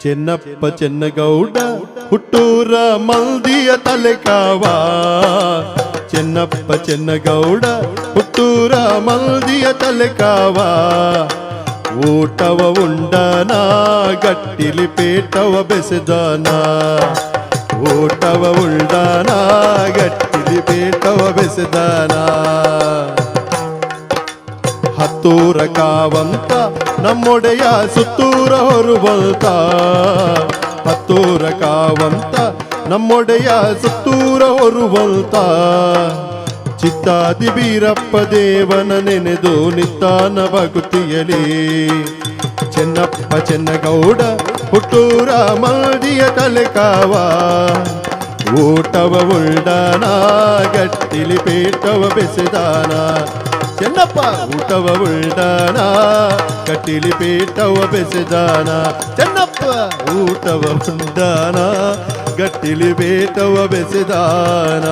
ಚೆನ್ನಪ್ಪ ಚೆನ್ನಗೌಡ ಹುಟ್ಟೂರ ಮಲ್ದಿಯ ತಲೆಕಾವ ಚೆನ್ನಪ್ಪ ಚೆನ್ನಗೌಡ ಹುಟ್ಟೂರ ಮಲ್ದಿಯ ತಲೆಕಾವ ಊಟವ ಉಂಡನ ಗಟ್ಟಿಲಿ ಪೇಟವ ಬೆಸೆದನ ಊಟವ ಉಂಡನ ಗಟ್ಟಿಲಿ ಪೇಟವ ಬೆಸೆದನ ಹತ್ತೂರ ಕಾವಂತ, ನಮ್ಮೊಡೆಯ ಸುತ್ತೂರ ಹೊರುವಂತ ಪತ್ತೂರ ಕಾವಂತ, ನಮ್ಮೊಡೆಯ ಸುತ್ತೂರ ಹೊರುವಂತ ಚಿತ್ತಾದಿ ಬೀರಪ್ಪ ದೇವನ ನೆನೆದು ನಿತ್ತಾನ ಭಗುತಿಯಲಿ ಚೆನ್ನಪ್ಪ ಚೆನ್ನಗೌಡ, ಹುಟ್ಟೂರ ತಲೆ ಕಾವ. ಊಟವ ಉಳ್ಳಾನ, ಗಟ್ಟಿಲಿ ಪೇಟವ ಬೆಸೆದಾನ. ಚೆನ್ನಪ್ಪ ಊಟವ ಉಳ್ದಾನ ಕಟ್ಟಿಲಿ ಪೇಟವ ಬೆಸೆದಾನ ಚೆನ್ನಪ್ಪ ಊಟವ ಉಂಡಾನ ಗಟ್ಟಿಲಿ ಪೇಟವ ಬೆಸೆದಾನ